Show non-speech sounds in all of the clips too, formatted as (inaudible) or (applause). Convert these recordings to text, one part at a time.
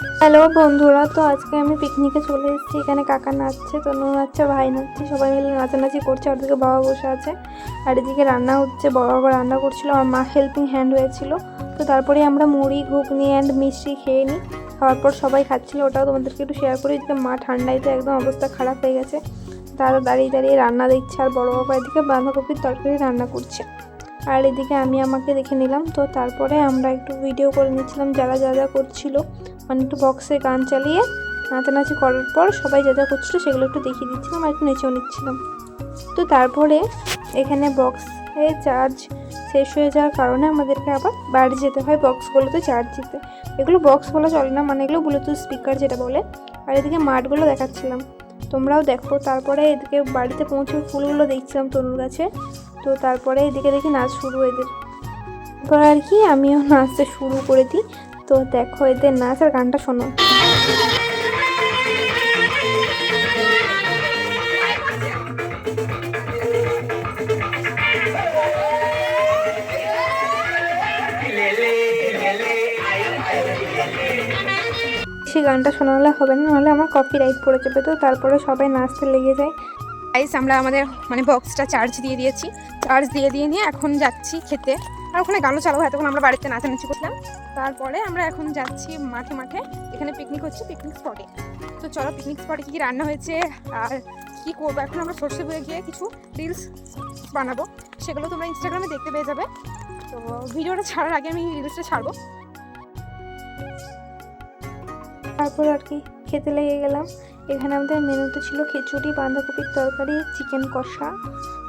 Hello বন্ধুরা, তো আজকে আমি পিকনিকে চলে এসেছি। এখানে কাকা নাচছে তনু নাচছে, ভাই নাচছে, সবাই মিলে নাচানাচি করছে। দিকে বাবা বসে আছে, আর এদিকে রান্না হচ্ছে। বড় বাবা রান্না করছিল, আর মা হেল্পিং হ্যান্ড হয়েছিল। তো তারপরে আমরা মুড়ি, ঘুগনি অ্যান্ড মিষ্টি খেয়ে নিই। খাওয়ার পর সবাই খাচ্ছিল, ওটাও তোমাদেরকে একটু শেয়ার করি। এদিকে মা ঠান্ডায় তো একদম অবস্থা খারাপ হয়ে গেছে। তারা দাঁড়িয়ে দাঁড়িয়ে রান্না দেখছে আর বড় বাবা এদিকে বাঁধাকপির তরকারি রান্না করছে। আর এদিকে আমি আমাকে দেখে নিলাম, তো তারপরে আমরা একটু ভিডিও করে নিচ্ছিলাম, যারা যা যা করছিল। মানে একটু বক্সে গান চালিয়ে নাচানাচি করার পর সবাই যা যা করছিল সেগুলো একটু দেখিয়ে দিচ্ছিলাম আর একটু নেচেও নিচ্ছিলাম। তো তারপরে এখানে বক্সে চার্জ শেষ হয়ে যাওয়ার কারণে আমাদেরকে আবার বাড়ি যেতে হয় বক্সগুলোতে চার্জ দিতে। এগুলো বক্স বলা চলে না মানে এগুলো ব্লুটুথ স্পিকার যেটা বলে। আর এদিকে মাঠগুলো দেখাচ্ছিলাম। তোমরাও দেখো, তারপরে এদিকে বাড়িতে পৌঁছে ফুলগুলো দেখছিলাম তনুর গাছে তো তারপরে এদিকে দেখি নাচ শুরু এদের। তারপর আর কি, আমিও নাচতে শুরু করে দিই। তো দেখো এদের নাচ আর গানটা শোনো। সেই গানটা শোনালে হবে না, নাহলে আমার কপি রাইট পড়ে যাবে তো, তারপরে সবাই নাচতে লেগে যায়। গাইস আমরা আমাদের মানে বক্সটা চার্জ দিয়ে দিয়েছি। চার্জ দিয়ে দিয়ে নিয়ে এখন যাচ্ছি খেতে। আর ওখানে গানও চালাবো, এতক্ষণ আমরা বাড়িতে নাচানাচি করলাম তারপরে আমরা এখন যাচ্ছি মাঠে মাঠে। এখানে পিকনিক হচ্ছে পিকনিক স্পটে তো চলো পিকনিক স্পটে কী রান্না হয়েছে আর কী করব? এখন আমরা সর্ষে বয়ে গিয়ে কিছু রিলস বানাবো। সেগুলো তোমরা ইনস্টাগ্রামে দেখতে পেয়ে যাবে। তো ভিডিওটা ছাড়ার আগে আমি রিলসটা ছাড়বো। তারপর আর কি, খেতে লেগে গেলাম। এখানে আমাদের মেনুতে ছিল খিচুড়ি, বাঁধাকপির তরকারি চিকেন কষা।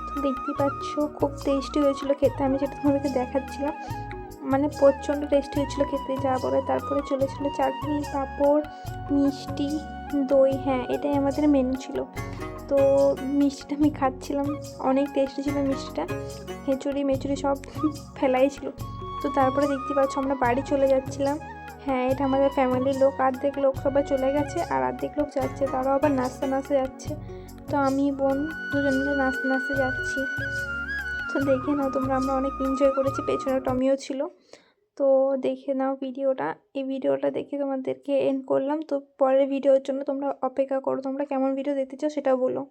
তো দেখতেই পাচ্ছ, খুব টেস্টি হয়েছিল খেতে। আমি যেটা তোমাদেরকে দেখাচ্ছিলাম মানে প্রচণ্ড টেস্টি হয়েছিল খেতে যা বলে তারপরে চলেছিল চাটনি, পাঁপড়, মিষ্টি, দই হ্যাঁ এটাই আমাদের মেনু ছিল। তো মিষ্টিটা আমি খাচ্ছিলাম, অনেক টেস্টি ছিল মিষ্টিটা। খিচুড়ি মেচুড়ি সব (laughs) ফেলাই ছিল। তো তারপরে দেখতে পাচ্ছ আমরা বাড়ি চলে যাচ্ছিলাম। হ্যাঁ এটা আমাদের ফ্যামিলির লোক অর্ধেক লোক সবাই চলে গেছে আর অর্ধেক লোক যাচ্ছে, তারাও আবার নাচতে নাচতে যাচ্ছে। তো আমি, বোন দুজন মিলে নাচতে নাচতে যাচ্ছি। তো দেখে নাও, তোমরা। আমরা অনেক এনজয় করেছি, পেছনে টমিও ছিল। তো দেখে নাও ভিডিওটা। এই ভিডিওটা দেখে তোমাদেরকে এন্ড করলাম। তো পরের ভিডিওর জন্য তোমরা অপেক্ষা করো। তোমরা কেমন ভিডিও দেখতে চাও সেটা বলো।